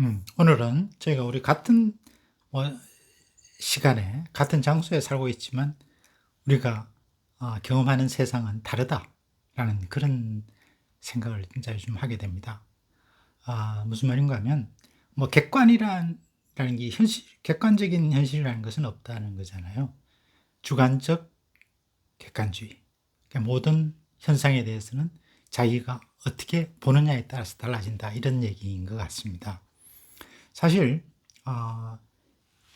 음, 오늘은 저희가 우리 같은 뭐 시간에 같은 장소에 살고 있지만 우리가 어, 경험하는 세상은 다르다라는 그런 생각을 진짜 요즘 하게 됩니다. 아, 무슨 말인가 하면 뭐 객관이라는 게 현실, 객관적인 현실이라는 것은 없다는 거잖아요. 주관적 객관주의. 그러니까 모든 현상에 대해서는 자기가 어떻게 보느냐에 따라서 달라진다 이런 얘기인 것 같습니다. 사실 어,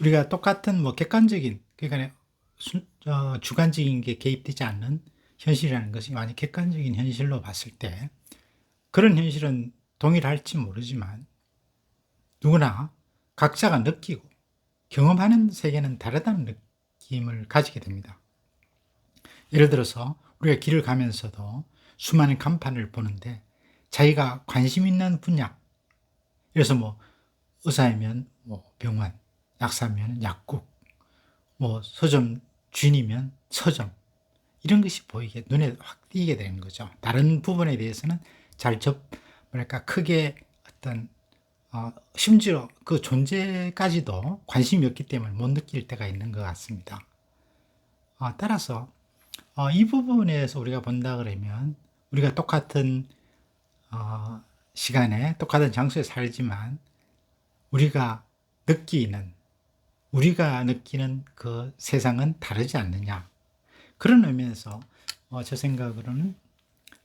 우리가 똑같은 뭐 객관적인 그러니까 수, 어, 주관적인 게 개입되지 않는 현실이라는 것이 완전 객관적인 현실로 봤을 때 그런 현실은 동일할지 모르지만 누구나 각자가 느끼고 경험하는 세계는 다르다는 느낌을 가지게 됩니다. 예를 들어서 우리가 길을 가면서도 수많은 간판을 보는데 자기가 관심 있는 분야, 그래서 뭐 의사이면 뭐 병원, 약사면 약국, 뭐 서점 주인이면 서점 이런 것이 보이게 눈에 확 띄게 되는 거죠. 다른 부분에 대해서는 잘 접, 뭐랄까 크게 어떤 어, 심지어 그 존재까지도 관심이 없기 때문에 못 느낄 때가 있는 것 같습니다. 어, 따라서 어, 이 부분에서 우리가 본다 그러면 우리가 똑같은 어, 시간에 똑같은 장소에 살지만 우리가 느끼는 우리가 느끼는 그 세상은 다르지 않느냐 그런 의미에서 어, 제 생각으로는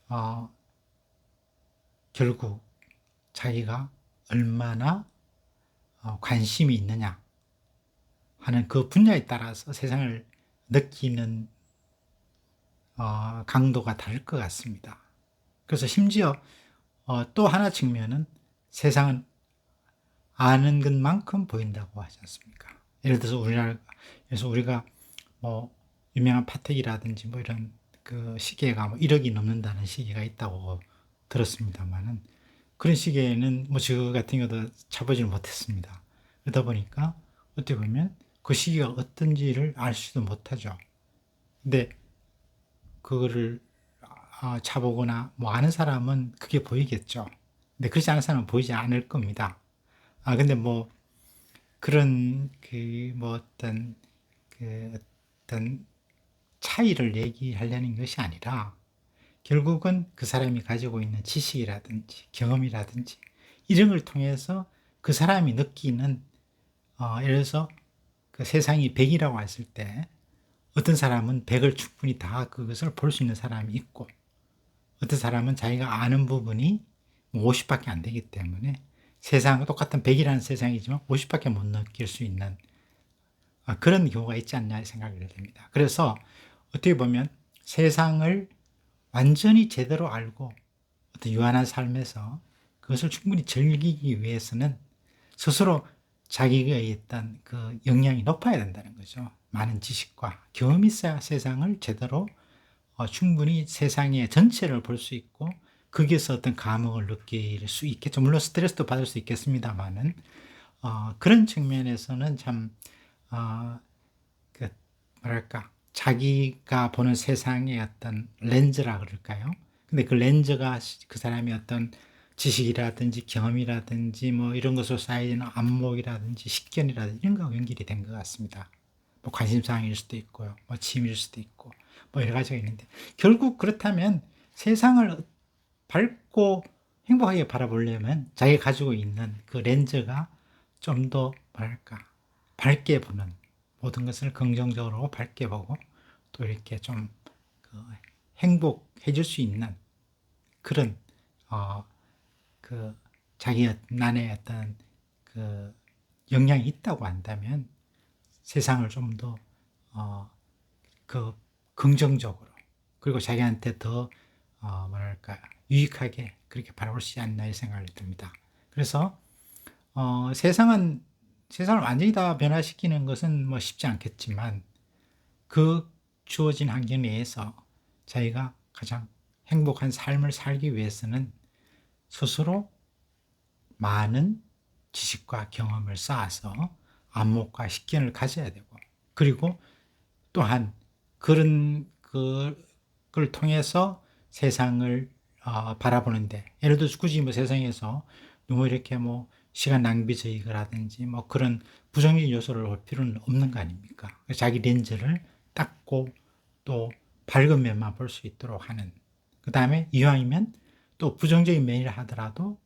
어, 결국 자기가 얼마나 어, 관심이 있느냐 하는 그 분야에 따라서 세상을 느끼는 어, 강도가 다를 것 같습니다. 그래서 심지어 어, 또 하나 측면은 세상은 아는 것만큼 보인다고 하지 않습니까? 예를 들어서 우리나라에서 우리가 뭐 유명한 파텍이라든지 뭐 이런 그 시계가 뭐 1억이 넘는다는 시계가 있다고 들었습니다만은 그런 시계는 뭐 저 같은 경우도 차보지를 못했습니다. 그러다 보니까 어떻게 보면 그 시계가 어떤지를 알 수도 못하죠. 근데 그거를 아, 차보거나 뭐 아는 사람은 그게 보이겠죠. 근데 그렇지 않은 사람은 보이지 않을 겁니다. 아, 근데 뭐, 그런, 그, 뭐 어떤, 그, 어떤 차이를 얘기하려는 것이 아니라, 결국은 그 사람이 가지고 있는 지식이라든지 경험이라든지 이런 걸 통해서 그 사람이 느끼는, 어, 예를 들어서 그 세상이 100이라고 했을 때, 어떤 사람은 100을 충분히 다 그것을 볼 수 있는 사람이 있고, 어떤 사람은 자기가 아는 부분이 50밖에 안 되기 때문에 세상 똑같은 100이라는 세상이지만 50밖에 못 느낄 수 있는 아, 그런 경우가 있지 않냐 생각이 됩니다. 그래서 어떻게 보면 세상을 완전히 제대로 알고 어떤 유한한 삶에서 그것을 충분히 즐기기 위해서는 스스로 자기가 있던 그 역량이 높아야 된다는 거죠. 많은 지식과 경험이 있어야 세상을 제대로 어, 충분히 세상의 전체를 볼 수 있고 거기에서 어떤 감흥을 느낄 수 있겠죠. 물론 스트레스도 받을 수 있겠습니다만은 어, 그런 측면에서는 참 어, 그 뭐랄까 자기가 보는 세상의 어떤 렌즈라 그럴까요? 근데 그 렌즈가 그 사람의 어떤 지식이라든지 경험이라든지 뭐 이런 것으로 쌓여있는 안목이라든지 식견이라든지 이런 거와 연결이 된 것 같습니다. 뭐 관심사항일 수도 있고요. 뭐 취미일 수도 있고 뭐 여러 가지가 있는데 결국 그렇다면 세상을 밝고 행복하게 바라보려면 자기가 가지고 있는 그 렌즈가 좀 더 뭐랄까 밝게 보는 모든 것을 긍정적으로 밝게 보고 또 이렇게 좀 그 행복해 줄수 있는 그런 어 그 자기 난의 어떤 그 영향이 있다고 한다면 세상을 좀 더어그 긍정적으로 그리고 자기한테 더 어, 뭐랄까 유익하게 그렇게 있지 않나 생각이 듭니다. 그래서 어, 세상은 세상을 완전히 다 변화시키는 것은 뭐 쉽지 않겠지만 그 주어진 환경 내에서 자기가 가장 행복한 삶을 살기 위해서는 스스로 많은 지식과 경험을 쌓아서 안목과 식견을 가져야 되고 그리고 또한 그런 그걸 통해서 세상을 어, 바라보는데 예를 들어서 굳이 뭐 세상에서 너무 이렇게 뭐 시간 낭비적이라든지 뭐 그런 부정적인 요소를 올 필요는 없는 거 아닙니까? 자기 렌즈를 닦고 또 밝은 면만 볼 수 있도록 하는 그 다음에 이왕이면 또 부정적인 면이라 하더라도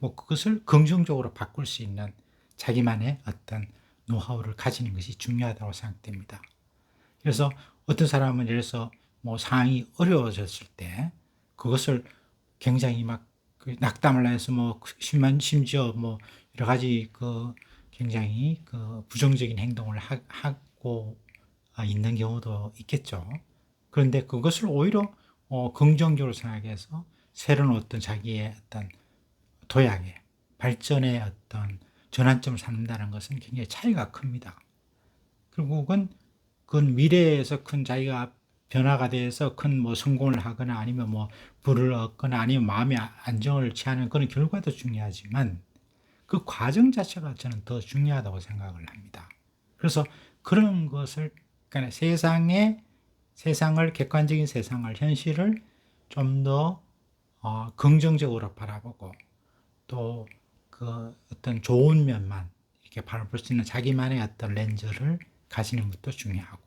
뭐 그것을 긍정적으로 바꿀 수 있는 자기만의 어떤 노하우를 가지는 것이 중요하다고 생각됩니다. 그래서 어떤 사람은 예를 들어서 뭐 상황이 어려워졌을 때 그것을 굉장히 막그 낙담을 해서 뭐 심한 심지어 뭐 여러 가지 그 굉장히 그 부정적인 행동을 하, 하고 있는 경우도 있겠죠. 그런데 그것을 오히려 어, 긍정적으로 생각해서 새로운 어떤 자기의 어떤 도약의 발전의 어떤 전환점을 삼는다는 것은 굉장히 차이가 큽니다. 결국은 그 미래에서 큰 자기가 변화가 돼서 큰 뭐 성공을 하거나 아니면 뭐 부를 얻거나 아니면 마음의 안정을 취하는 그런 결과도 중요하지만 그 과정 자체가 저는 더 중요하다고 생각을 합니다. 그래서 그런 것을 그러니까 세상에 세상을 객관적인 세상을 현실을 좀더 어, 긍정적으로 바라보고 또 그 어떤 좋은 면만 이렇게 바라볼 수 있는 자기만의 어떤 렌즈를 가지는 것도 중요하고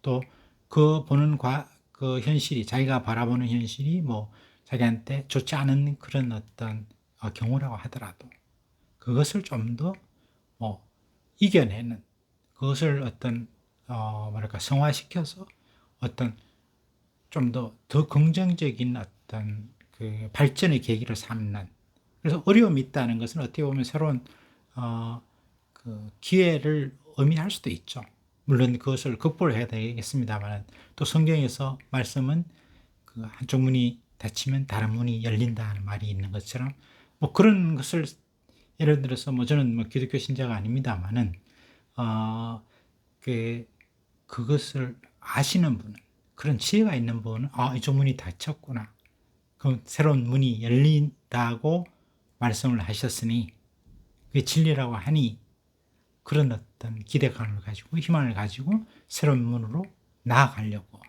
또 그 보는 과, 그 현실이 자기가 바라보는 현실이 뭐 자기한테 좋지 않은 그런 어떤 어, 경우라고 하더라도 그것을 좀 더 뭐 이겨내는 그것을 어떤 어 뭐랄까 성화시켜서 어떤 좀 더 더 긍정적인 어떤 그 발전의 계기를 삼는 그래서 어려움이 있다는 것은 어떻게 보면 새로운 어 그 기회를 의미할 수도 있죠. 물론 그것을 극복을 해야 되겠습니다만 또 성경에서 말씀은 그 한쪽 문이 닫히면 다른 문이 열린다는 말이 있는 것처럼 뭐 그런 것을 예를 들어서 뭐 저는 뭐 기독교 신자가 아닙니다만은 어그 그것을 아시는 분은 그런 지혜가 있는 분은 아 이쪽 문이 닫혔구나. 그 새로운 문이 열린다고 말씀을 하셨으니 그게 진리라고 하니 그런 어떤 기대감을 가지고 희망을 가지고 새로운 문으로 나아가려고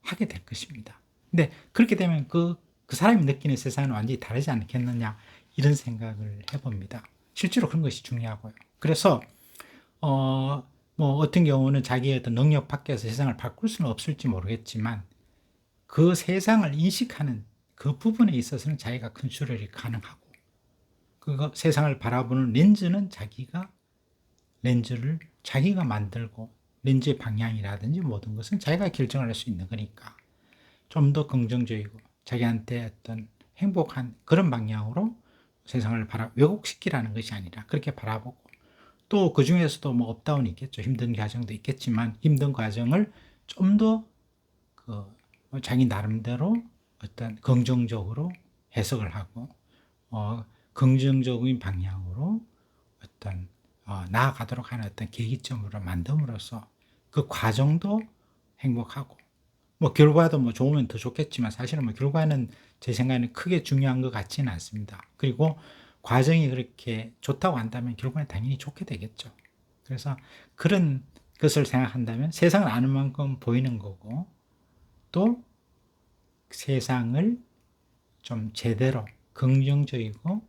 하게 될 것입니다. 근데 그렇게 되면 그, 그 사람이 느끼는 세상은 완전히 다르지 않겠느냐 이런 생각을 해봅니다. 실제로 그런 것이 중요하고요. 그래서 어, 뭐 어떤 경우는 자기의 어떤 능력 밖에서 세상을 바꿀 수는 없을지 모르겠지만 그 세상을 인식하는 그 부분에 있어서는 자기가 컨트롤이 가능하고 그 세상을 바라보는 렌즈는 자기가 렌즈를 자기가 만들고 렌즈의 방향이라든지 모든 것은 자기가 결정할 수 있는 거니까. 좀 더 긍정적이고 자기한테 어떤 행복한 그런 방향으로 세상을 바라 왜곡시키라는 것이 아니라 그렇게 바라보고 또 그 중에서도 뭐 업다운이 있겠죠. 힘든 과정도 있겠지만 힘든 과정을 좀 더 그 자기 나름대로 어떤 긍정적으로 해석을 하고 어 긍정적인 방향으로 어떤 어, 나아가도록 하는 어떤 계기점으로 만듦으로써 그 과정도 행복하고 뭐 결과도 뭐 좋으면 더 좋겠지만 사실은 뭐 결과는 제 생각에는 크게 중요한 것 같지는 않습니다. 그리고 과정이 그렇게 좋다고 한다면 결과는 당연히 좋게 되겠죠. 그래서 그런 것을 생각한다면 세상을 아는 만큼 보이는 거고 또 세상을 좀 제대로 긍정적이고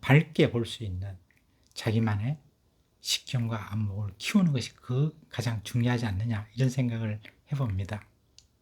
밝게 볼 수 있는 자기만의 식견과 안목을 키우는 것이 그 가장 중요하지 않느냐 이런 생각을 해봅니다.